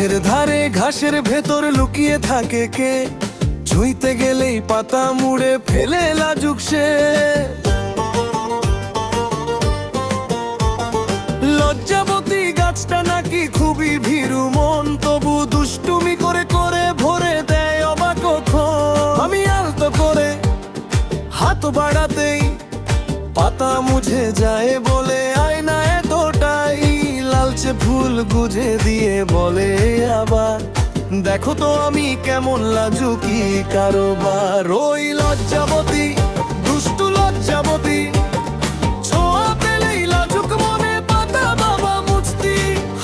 মাঠের ধারে ঘাসের ভেতর লুকিয়ে থাকে কে ছুঁইতে গেলেই পাতা মুড়ে ফেলে লাজুক সে লজ্জাবতী গাছটা নাকি খুবই ভীরু মন, তবু দুষ্টুমি করে করে ভরে দেয় অবাক। আমি আলতো করে হাত বাড়াতেই পাতা মুঝে যায় বলে লালচে ফুল গুজে দিয়ে বলে আবার, দেখো তো আমি কেমন লাজুকি কারোবার। ওই লজ্জাবতী, দুষ্টু লজ্জাবতী, ছোঁয়া পেলেই লাজুক মনে পাতা বাবা মুছতি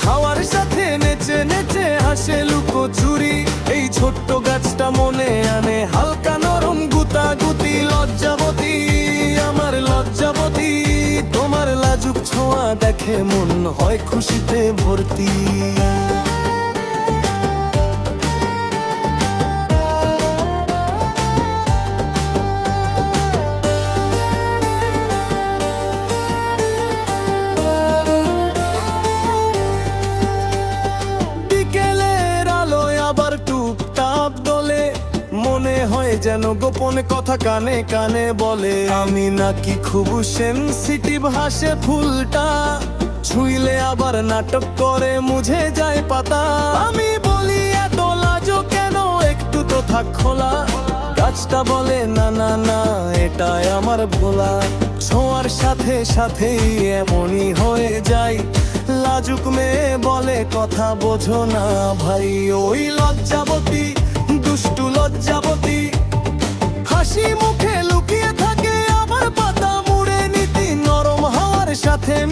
হাওয়ার সাথে নেচে নেচে হাসে লুকো চুরি এই ছোট্ট গাছটা মন হয় খুশিতে ভর্তি। যেন গোপন কথা কানে কানে বলে। আমি নাকি খুব সেনসিটিভ হাসে ফুলটা ছুঁইলে আবার নাটক করে, মুঝে যায় পাতা। আমি বলি, এত লাজো কেন? একটু তো থাক খোলা। গাছটা বলে, না না না, এটাই আমার ভোলা। ছোঁয়ার সাথে সাথেই এমনই হয়ে যায়। লাজুক মেয়ে বলে, কথা বোঝো না ভাই, ওই লজ্জাবতী, দুষ্টু লজ্জাবতী।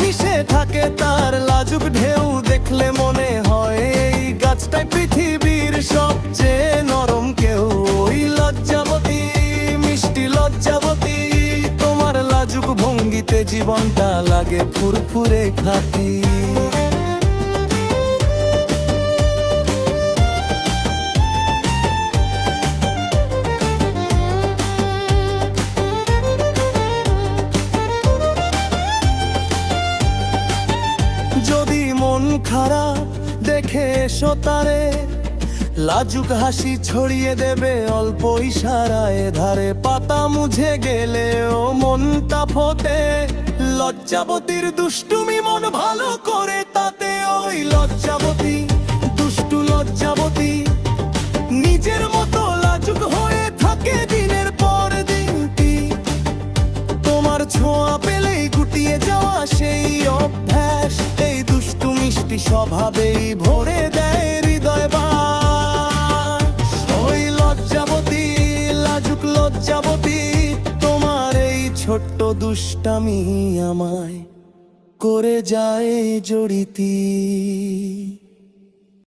মিশে থাকে তার লাজুক ঢেউ দেখলে মনে হয় এই গাছটাই পৃথিবীর সবচেয়ে নরম কেউ। ওই লজ্জাবতী, মিষ্টি লজ্জাবতী, তোমার লাজুক ভঙ্গিতে জীবনটা লাগে ফুরফুরে খাতি খারাপ দেখে এসো তারে। লাজুক হাসি ছড়িয়ে দেবে অল্প ইশারায় ধারে পাতা মুঝে গেলে ও মনটা ফোটে। লজ্জাবতীর দুষ্টুমি মন ভালো করে মিষ্টি স্বভাবেই ভরে দেয় হৃদয়। ওই লজ্জাবতী, লাজুক লজ্জাবতী, তোমার এই ছোট্ট দুষ্টামি আমায় করে যায় জড়িতি